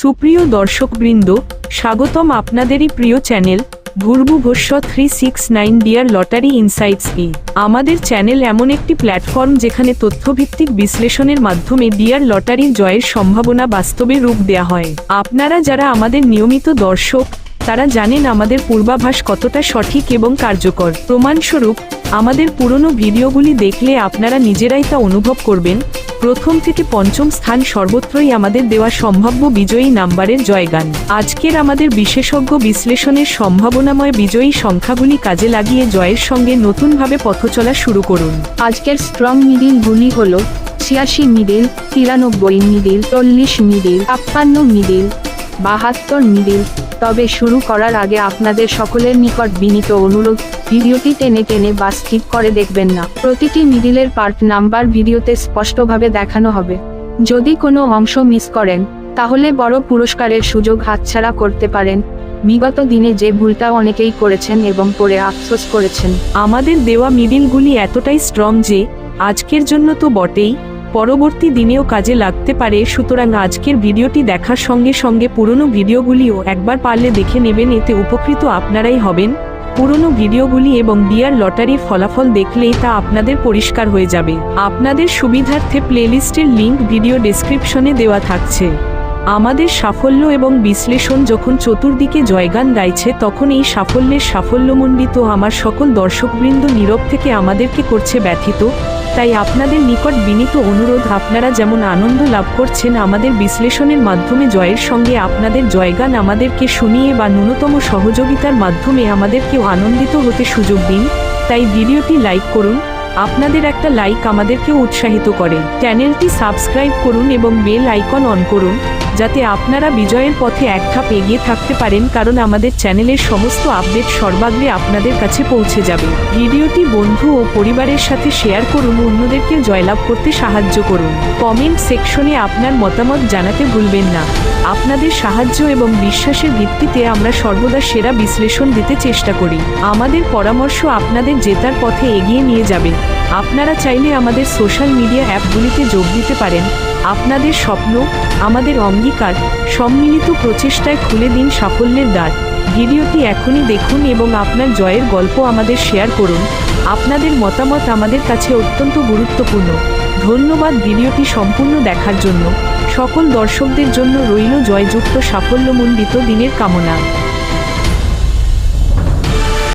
সুপ্রিয় দর্শকবৃন্দ, স্বাগতম আপনাদেরই প্রিয় channel ভূর্ভুভস্য three six nine dear lottery insights ই। আমাদের চ্যানেল এমন একটি প্ল্যাটফর্ম যেখানে তথ্যভিত্তিক বিশ্লেষণের মাধ্যমে ডিয়ার লটারির জয়ের সম্ভাবনা বাস্তবে রূপ দেয়া হয়। আপনারা যারা আমাদের নিয়মিত দর্শক, তারা জানেন আমাদের পূর্বাভাস কতটা সঠিক এবং কার্যকর। প্রমাণস্বরূপ আমাদের পুরনো ভিডিওগুলি দেখলে আপনারা নিজেরাই তা অনুভব করবেন। প্রথম থেকে পঞ্চম স্থান সর্বত্রই আমাদের দেওয়া সম্ভাব্য বিজয়ী নাম্বারের জয়গান। আজকের আমাদের বিশেষজ্ঞ বিশ্লেষণের সম্ভাবনাময় বিজয়ী সংখ্যাগুলি কাজে লাগিয়ে জয়ের সঙ্গে নতুনভাবে পথচলা শুরু করুন। আজকের স্ট্রং মিডিলগুলি হল ছিয়াশি মিডিল তিরানব্বই মিডিল চল্লিশ মিডিল ছাপ্পান্ন মিডিল বাহাত্তর মিডিল তবে শুরু করার আগে আপনাদের সকলের নিকট বিনীত অনুরোধ, ভিডিওটি টেনে টেনে বা স্কিপ করে দেখবেন না। প্রতিটি মিডিলের পার্ট নাম্বার ভিডিওতে স্পষ্টভাবে দেখানো হবে। যদি কোনো অংশ মিস করেন, তাহলে বড় পুরস্কারের সুযোগ হাতছাড়া করতে পারেন। বিগত দিনে যে ভুলটা অনেকেই করেছেন এবং পরে আফসোস করেছেন। আমাদের দেওয়া মিডিলগুলি এতটাই স্ট্রং যে, আজকের জন্য তো বটেই। পরবর্তী দিনেও কাজে লাগতে পারে, সুতরাং আজকের ভিডিওটি দেখার সঙ্গে সঙ্গে পুরনো ভিডিওগুলিও একবার পারলে দেখে নেবেন, এতে উপকৃত আপনারাই হবেন। পুরনো ভিডিওগুলি এবং বিয়ার লটারির ফলাফল দেখলেই তা আপনাদের পরিষ্কার হয়ে যাবে। আপনাদের সুবিধার্থে প্লেলিস্টের লিঙ্ক ভিডিও ডিসক্রিপশনে দেওয়া থাকছে। আমাদের সাফল্য এবং বিশ্লেষণ যখন চতুর্দিকে জয়গান গাইছে, তখন এই সাফল্যের সাফল্যমণ্ডিত আমার সকল দর্শকবৃন্দ নীরব থেকে আমাদেরকে করছে ব্যথিত। তাই আপনাদের নিকট বিনীত অনুরোধ, আপনারা যেমন আনন্দ লাভ করছেন, আমাদের বিশ্লেষণের মাধ্যমে, জয়ের সঙ্গে আপনাদের জয়গান আমাদেরকে শুনিয়ে বা ন্যূনতম সহযোগিতার মাধ্যমে আমাদেরকেও আনন্দিত হতে সুযোগ দিন। তাই ভিডিওটি লাইক করুন, আপনাদের একটা লাইক আমাদেরকেও উৎসাহিত করে। চ্যানেলটি সাবস্ক্রাইব করুন এবং বেল আইকন অন করুন। যাতে আপনারা বিজয়ের পথে এক ধাপ এগিয়ে থাকতে পারেন, কারণ আমাদের চ্যানেলের সমস্ত আপডেট সর্বাগ্রে আপনাদের কাছে পৌঁছে যাবে। ভিডিওটি বন্ধু ও পরিবারের সাথে শেয়ার করুন, অন্যদেরকে জয়লাভ করতে সাহায্য করুন। কমেন্ট সেকশনে আপনার মতামত জানাতে ভুলবেন না। আপনাদের সাহায্য এবং বিশ্বাসের ভিত্তিতে আমরা সর্বদা সেরা বিশ্লেষণ দিতে চেষ্টা করি। আমাদের পরামর্শ আপনাদের জেতার পথে এগিয়ে নিয়ে যাবে। আপনারা চাইলে আমাদের সোশ্যাল মিডিয়া অ্যাপগুলিতে যোগ দিতে পারেন। আপনাদের স্বপ্ন, আমাদের অঙ্গীকার সম্মিলিত প্রচেষ্টায় খুলে দিন সাফল্যের দ্বার। ভিডিওটি এখনই দেখুন এবং আপনার জয়ের গল্প আমাদের শেয়ার করুন। আপনাদের মতামত আমাদের কাছে অত্যন্ত গুরুত্বপূর্ণ। ধন্যবাদ ভিডিওটি সম্পূর্ণ দেখার জন্য। সকল দর্শকদের জন্য রইল জয়যুক্ত সাফল্যমণ্ডিত দিনের কামনা।